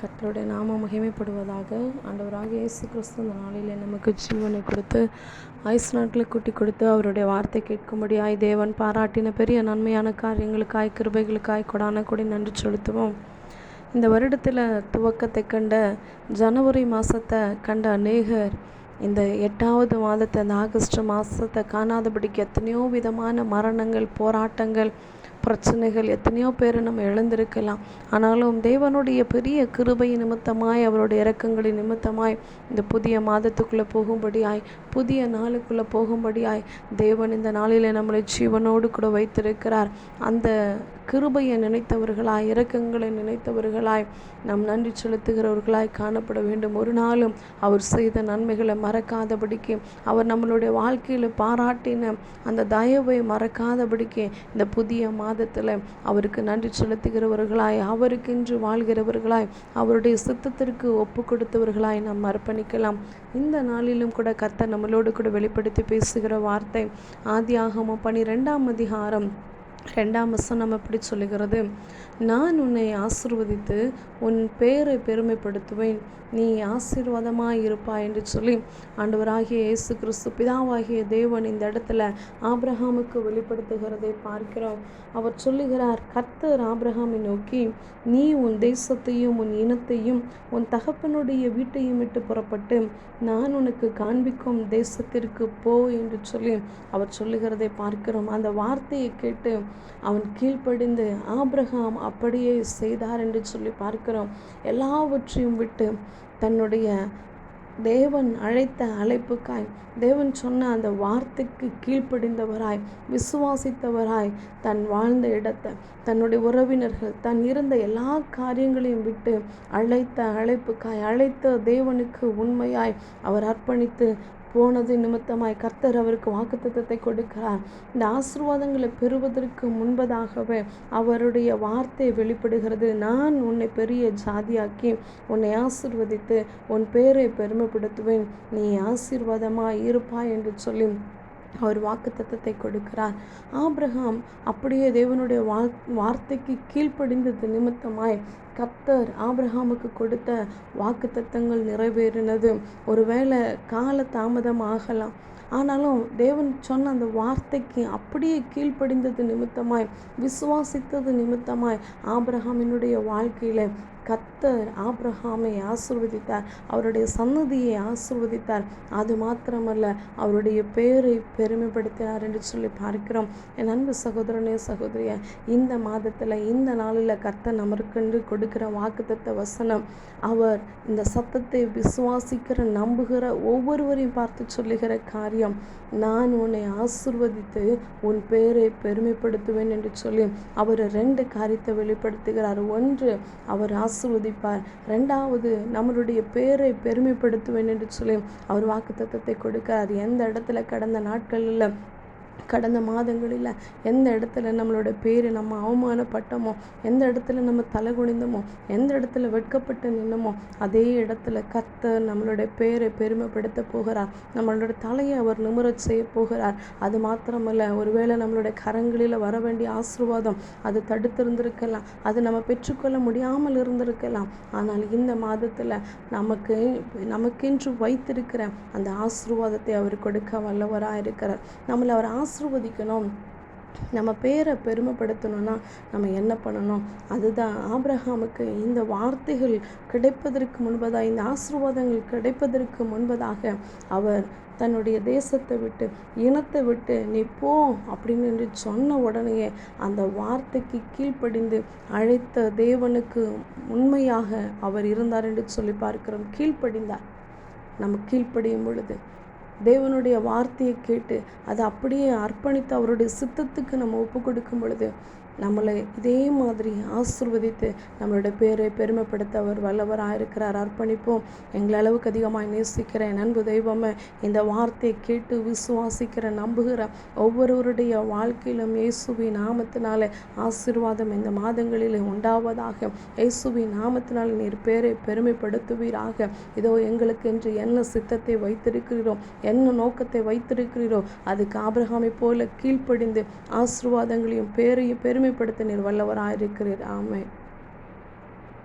கர்த்தருடைய நாமம் மகிமைப்படுவதாக ஆண்டவராக இயேசு கிறிஸ்து இந்த நாளில் நமக்கு ஜீவனை கொடுத்து ஐஸ் நாட்களை கூட்டி கொடுத்து அவருடைய வார்த்தை கேட்கும்படியாய் தேவன் பாராட்டின பெரிய நன்மையான காரியங்களுக்காய் கிருபைகளுக்காய் கொடான கூடி நன்றி செலுத்துவோம். இந்த வருடத்தில் துவக்கத்தை கண்ட ஜனவரி மாதத்தை கண்ட அநேகர் இந்த எட்டாவது மாதத்தை அந்த ஆகஸ்ட் மாதத்தை காணாதபடிக்கு எத்தனையோ விதமான மரணங்கள் போராட்டங்கள் பிரச்சனைகள் எத்தனையோ பேர் நம்ம இழந்திருக்கலாம். ஆனாலும் தேவனுடைய பெரிய கிருபை நிமித்தமாய் அவருடைய இறக்கங்களின் நிமித்தமாய் இந்த புதிய மாதத்துக்குள்ளே போகும்படியாய் புதிய நாளுக்குள்ளே போகும்படியாய் தேவன் இந்த நாளில் நம்மளை ஜீவனோடு கூட வைத்திருக்கிறார். அந்த கிருபையை நினைத்தவர்களாய் இரக்கங்களை நினைத்தவர்களாய் நாம் நன்றி செலுத்துகிறவர்களாய் காணப்பட வேண்டும். ஒரு நாளும் அவர் செய்த நன்மைகளை மறக்காதபடிக்கு அவர் நம்மளுடைய வாழ்க்கையில் பாராட்டின அந்த தயவை மறக்காதபடிக்கு இந்த புதிய மாத மாதத்தில் அவருக்கு நன்றி செலுத்துகிறவர்களாய் அவருக்கென்று வாழ்கிறவர்களாய் அவருடைய சித்தத்திற்கு ஒப்பு கொடுத்தவர்களாய் நாம் அர்ப்பணிக்கலாம். இந்த நாளிலும் கூட கத்த நம்மளோடு கூட வெளிப்படுத்தி பேசுகிற வார்த்தை ஆதி ஆகமம் பனிரெண்டாம் அதிகாரம் ரெண்டாம் வசனம் எப்படி சொல்லுகிறது. நான் உன்னை ஆசிர்வதித்து உன் பேரை பெருமைப்படுத்துவேன். நீ ஆசீர்வாதமாக இருப்பாய் என்று சொல்லி ஆண்டவராகிய இயேசு கிறிஸ்து பிதாவாகிய தேவன் இந்த இடத்துல ஆப்ரஹாமுக்கு வெளிப்படுத்துகிறதை பார்க்கிறோம். அவர் சொல்லுகிறார் கர்த்தர் ஆப்ரஹாமை நோக்கி நீ உன் தேசத்தையும் உன் இனத்தையும் உன் தகப்பனுடைய வீட்டையும் விட்டு புறப்பட்டு நான் உனக்கு காண்பிக்கும் தேசத்திற்கு போ என்று சொல்லி அவர் சொல்லுகிறதை பார்க்கிறோம். அந்த வார்த்தையை கேட்டு அவன் கீழ்ப்படிந்து ஆபிரகாம் அப்படியே செய்தார் என்று சொல்லி பார்க்கிறோம். எல்லாவற்றையும் விட்டு தன்னுடைய தேவன் அழைத்த அழைப்புக்காய் தேவன் சொன்ன அந்த வார்த்தைக்கு கீழ்ப்படிந்தவராய் விசுவாசித்தவராய் தன் வாழ்ந்த இடத்தை தன்னுடைய உறவினர்கள் தன் இருந்த எல்லா காரியங்களையும் விட்டு அழைத்த அழைப்புக்காய் அழைத்த தேவனுக்கு உண்மையாய் அவர் அர்ப்பணித்து போனது நிமித்தமாய் கர்த்தர் அவருக்கு வாக்குத்தத்தத்தை கொடுக்கிறார். இந்த ஆசீர்வாதங்களை பெறுவதற்கு முன்பதாகவே அவருடைய வார்த்தை வெளிப்படுகிறது. நான் உன்னை பெரிய ஜாதியாக்கி உன்னை ஆசிர்வதித்து உன் பேரை பெருமைப்படுத்துவேன். நீ ஆசீர்வாதமாய் இருப்பாய் என்று சொல்லி அவர் வாக்கு தத்தத்தை கொடுக்கிறார். ஆப்ரஹாம் அப்படியே தேவனுடைய வார்த்தைக்கு கீழ்ப்படிந்தது நிமித்தமாய் கத்தர் ஆப்ரஹாமுக்கு கொடுத்த வாக்கு தத்தங்கள் நிறைவேறினது. ஒருவேளை கால தாமதம் ஆகலாம். ஆனாலும் தேவன் சொன்ன அந்த வார்த்தைக்கு அப்படியே கீழ்ப்படிந்தது நிமித்தமாய் விசுவாசித்தது நிமித்தமாய் ஆப்ரஹாமினுடைய வாழ்க்கையில் கத்தர் ஆப்ரஹாமை ஆசிர்வதித்தார். அவருடைய சன்னதியை ஆசிர்வதித்தார். அது மாத்திரமல்ல அவருடைய பேரை பெருமைப்படுத்தினார் என்று சொல்லி பார்க்கிறோம். என் அன்பு சகோதரனே சகோதரிய இந்த மாதத்தில் இந்த நாளில் கர்த்தர் நமக்கென்று கொடுக்கிற வாக்குத்தத்த வசனம் அவர் இந்த சத்தத்தை விசுவாசிக்கிற நம்புகிற ஒவ்வொருவரையும் பார்த்து சொல்லுகிற காரியம் நான் உன்னை ஆசிர்வதித்து உன் பேரை பெருமைப்படுத்துவேன் என்று சொல்லி அவர் ரெண்டு காரியத்தை வெளிப்படுத்துகிறார். ஒன்று அவர் ஆசிர்வதிப்பார். ரெண்டாவது நம்மளுடைய பேரை பெருமைப்படுத்துவேன் என்று சொல்லி அவர் வாக்கு தத்துவத்தை கொடுக்கிறார். எந்த இடத்துல கடந்த நாட்களில் கடந்த மாதங்களில் எந்த இடத்துல நம்மளோட பேர் நம்ம அவமானப்பட்டோமோ எந்த இடத்துல நம்ம தலை குனிந்தோமோ எந்த இடத்துல வெட்கப்பட்டு நின்னமோ அதே இடத்துல கத்த நம்மளுடைய பேரை பெருமைப்படுத்த போகிறார். நம்மளோட தலையை அவர் நிமிர செய்ய போகிறார். அது மாத்திரமல்ல ஒருவேளை நம்மளுடைய கரங்களில் வர வேண்டிய ஆசீர்வாதம் அது தடுத்திருந்திருக்கலாம். அது நம்ம பெற்றுக்கொள்ள முடியாமல் இருந்திருக்கலாம். ஆனால் இந்த மாதத்தில் நமக்கு நமக்கென்று வைத்திருக்கிற அந்த ஆசிர்வாதத்தை அவர் கொடுக்க வல்லவராக இருக்கிறார் நம்மளை அவர் ஆசிர்வதிக்கணும். நம்ம பேரை பெருமைப்படுத்தணும்னா நம்ம என்ன பண்ணணும்? அதுதான் ஆப்ரஹாமுக்கு இந்த வார்த்தைகள் கிடைப்பதற்கு முன்பதாக இந்த ஆசீர்வாதங்கள் கிடைப்பதற்கு முன்பதாக அவர் தன்னுடைய தேசத்தை விட்டு இனத்தை விட்டு நீ போ அப்படின்னு என்று சொன்ன உடனே அந்த வார்த்தைக்கு கீழ்ப்படிந்து அழைத்த தேவனுக்கு உண்மையாக அவர் இருந்தார் என்று சொல்லி பார்க்கிறோம். கீழ்ப்படிந்தார். நம்ம கீழ்ப்படியும் பொழுது தேவனுடைய வார்த்தையை கேட்டு அதை அப்படியே அர்ப்பணித்து அவருடைய சித்தத்துக்கு நம்ம ஒப்பு கொடுக்கும் பொழுது நம்மளை இதே மாதிரி ஆசிர்வதித்து நம்மளோட பேரை பெருமைப்படுத்த அவர் வல்லவராக இருக்கிறார். அர்ப்பணிப்போம். எங்களை அளவுக்கு அதிகமாக நேசிக்கிறேன் அன்பு தெய்வமே இந்த வார்த்தையை கேட்டு விசுவாசிக்கிற நம்புகிற ஒவ்வொருவருடைய வாழ்க்கையிலும் இயேசுவி நாமத்தினால ஆசீர்வாதம் இந்த மாதங்களில் உண்டாவதாக. இயேசுவி நாமத்தினால் நீர் பேரை பெருமைப்படுத்துவீராக. இதோ எங்களுக்கு என்று என்ன சித்தத்தை வைத்திருக்கிறீரோ என்ன நோக்கத்தை வைத்திருக்கிறீரோ அதுக்கு ஆபிரகாமை போல கீழ்ப்படிந்து ஆசீர்வாதங்களையும் பேரையும் மகிமைப்படுத்த நீர் வல்லவராயிருக்கிறீர். ஆமை